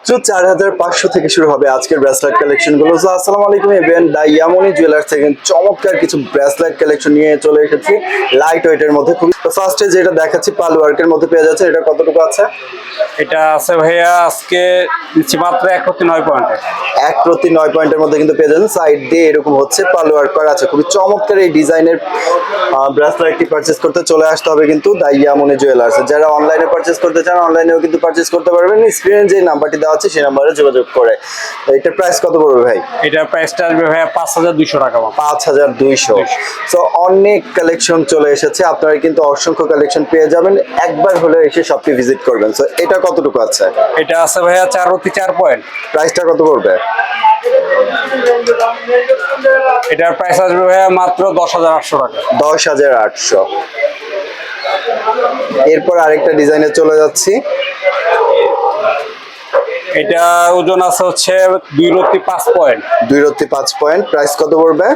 মাত্র চার হাজার পাঁচশো থেকে শুরু হবে আজকের ব্রেসলেট কালেকশনগুলো। আসসালামু আলাইকুম এভেন ডাইয়ামনি জুয়েলার্স থেকে চমৎকার কিছু ব্রেসলেট কালেকশন নিয়ে চলে এসেছি লাইট ওয়েটের মধ্যে। খুবই ফার্স্টে যেটা দেখাচ্ছি পাল ওয়ার্কের মধ্যে পেয়ে যাচ্ছে এটা কতটুকু আছে? এটা আছে ভাইয়া আজকে দিচ্ছি মাত্র এক প্রতি নয় পয়েন্টে এক প্রতি নয় পয়েন্টের মধ্যে কিন্তু পেয়ে যাচ্ছেন। সাইড দিয়ে এরকম হচ্ছে পাল ওয়ার্ক করা আছে। খুবই চমৎকার এই ডিজাইনের ব্রেসলেটটি পারচেস করতে চলে আসতে হবে কিন্তু দাইয়ামনি জুয়েলার্স যারা অনলাইনে পারচেস করতে চান অনলাইনেও কিন্তু পারচেস করতে পারবেন। স্ক্রিনে যে নাম্বারটি দেওয়া আছে সেই নাম্বারে যোগাযোগ করে। এটার প্রাইস কত পড়বে ভাই? এটার প্রাইসটা আসবে ভাইয়া পাঁচ হাজার দুইশো টাকা পাঁচ হাজার দুইশো। তো অনেক কালেকশন চলে এসেছে। আপনারা কিন্তু অসংখ্য কালেকশন পেয়ে যাবেন। একবার হলে এসে শপটি ভিজিট করবেন। তো এটা কতটুকু আছে? এটা আছে ভাইয়া চার প্রতি চার পয়েন্ট প্রাইসটা কত পড়বে? এটার প্রাইস আসবে ভাইয়া মাত্র দশ হাজার আটশো টাকা। দশ হাজার আটশো। এরপর আরেকটা ডিজাইনে চলে যাচ্ছি। এটা ওজন আছে হচ্ছে দুই রত্তি পাঁচ পয়েন্ট দুই রত্তি পাঁচ পয়েন্ট প্রাইস কত পড়বে?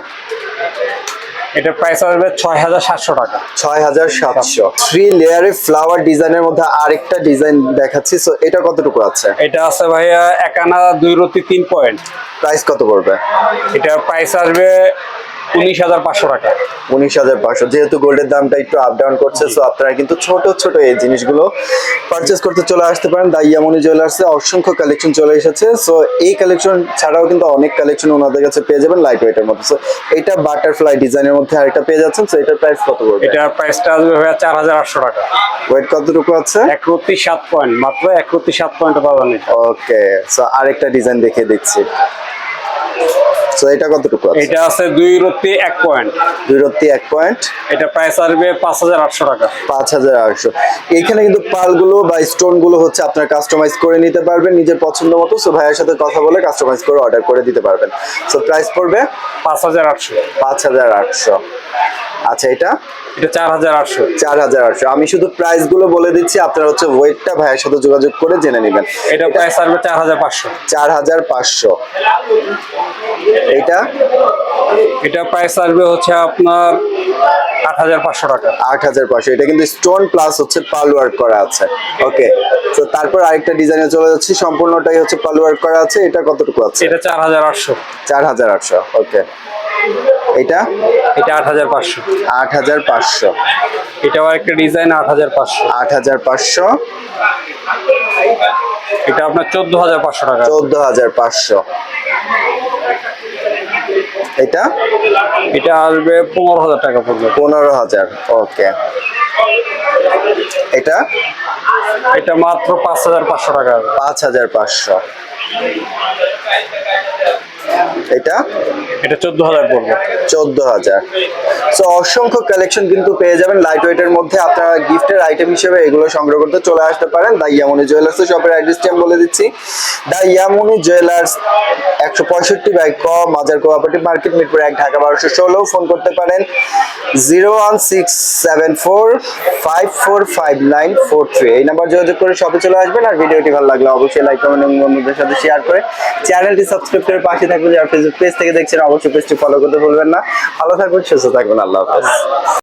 এটা প্রাইস আসবে ছয় হাজার সাতশো টাকা। ছয় হাজার সাতশো। থ্রি লেয়ারে ফ্লাওয়ার ডিজাইনের মধ্যে আরেকটা ডিজাইন দেখাচ্ছি। সো এটা কতটুকু আছে? এটা আছে ভাইয়া একানা দুই রত্তি তিন পয়েন্ট প্রাইস কত পড়বে? এটা প্রাইস আসবে উনিশ হাজার পাঁচশো টাকা। উনিশ হাজার পাঁচশো। যেহেতু গোল্ডের দামটা একটু আপ ডাউন করছে সো আপনারা কিন্তু ছোট ছোট এই জিনিসগুলো পারচেস করতে চলে আসতে পারেন। দাইয়ামনি জুয়েলার্সে অসংখ্য কালেকশন চলে এসেছে। সো এই কালেকশন ছাড়াও কিন্তু অনেক কালেকশন ওনাদের কাছে পেয়ে যাবেন লাইট ওয়েটের মধ্যে। সো এটা বাটারফ্লাই ডিজাইনের মধ্যে আরেকটা পেয়ে যাচ্ছেন। সো এটার প্রাইস কত পড়বে? এটার প্রাইসটা আসবে ভাইয়া চার হাজার আটশো টাকা। ওয়েট কতটুকু আছে? এক রত্তি সাত পয়েন্ট মাত্র এক রত্তি সাত পয়েন্ট পাবেন ওকে সো আরেকটা ডিজাইন দেখিয়ে দিচ্ছি। সো এটা কতটুকু আছে? এটা আছে দুই রত্তি এক পয়েন্ট দুই রত্তি এক পয়েন্ট এটা প্রাইস আসবে পাঁচ হাজার আটশো টাকা। পাঁচ হাজার আটশো। এখানে কিন্তু পালগুলো বা স্টোনগুলো হচ্ছে আপনার কাস্টমাইজ করে নিতে পারবেন নিজের পছন্দ মতো। সো ভাইয়ের সাথে কথা বলে কাস্টমাইজ করে অর্ডার করে দিতে পারবেন। সো প্রাইস পড়বে পাঁচ হাজার আটশো। পাঁচ হাজার আটশো। আচ্ছা এটা? এটা চার হাজার আটশো। চার হাজার আটশো। আমি শুধু প্রাইসগুলো বলে দিচ্ছি আপনারা হচ্ছে ওয়েটটা ভাইয়ের সাথে যোগাযোগ করে জেনে নেবেন। এটা প্রাইস আসবে চার হাজার পাঁচশো। চার হাজার পাঁচশো। এইটা এটা প্রাইস আসবে হচ্ছে আপনার আট হাজার পাঁচশো টাকা। আট হাজার পাঁচশো। এটা কিন্তু স্টোন প্লাস হচ্ছে পাল ওয়ার্ক করা আছে। ওকে তো তারপর আরেকটা ডিজাইনে চলে যাচ্ছি। সম্পূর্ণটাই হচ্ছে পাল ওয়ার্ক করা আছে। এটা কতটুকু আছে? এটা চার হাজার আটশো। চার হাজার আটশো ওকে। এটা? এটা আট হাজার পাঁচশো। আট হাজার পাঁচশো। এটাও একটা ডিজাইন আট হাজার পাঁচশো। আট হাজার পাঁচশো। এটা আপনার চোদ্দ হাজার পাঁচশো টাকা। চোদ্দ হাজার পাঁচশো। এটা? এটা আসবে পনেরো হাজার টাকা পড়বে। পনেরো হাজার ওকে। এটা? এটা মাত্র পাঁচ হাজার পাঁচশো টাকা। পাঁচ হাজার পাঁচশো। এটা? এটা চোদ্দ হাজার পড়বে। চোদ্দ হাজার সো অসংখ্য কালেকশন কিন্তু পেয়ে যাবেন লাইট ওয়েটের মধ্যে। আপনারা গিফটের আইটেম হিসেবে এগুলো সংগ্রহ করতে চলে আসতে পারেন। দা ইয়ামনি জুয়েলার্স শপের অ্যাড্রেসটি আমি বলে দিচ্ছি। দা ইয়ামনি জুয়েলার্স একশো পঁয়ষট্টি বাই ক মাজার কোঅপারেটিভ মার্কেট মিরপুর এক ঢাকা বারোশো ষোলো। ফোন করতে পারেন zero one six seven four five four five nine four three. এই নাম্বার যোগাযোগ করে শপে চলে আসবেন। আর ভিডিওটি ভালো লাগলে অবশ্যই লাইক কমেন্ট এবং বন্ধুদের সাথে শেয়ার করে চ্যানেলটি সাবস্ক্রাইব করে পাশে থাকবেন। ফেসবুক পেজ থেকে দেখছেন, অবশ্যই পেজটি ফলো করতে ভুলবেন না। ভালো থাকবেন, সুস্থ থাকবেন, আল্লাহ হাফেজ।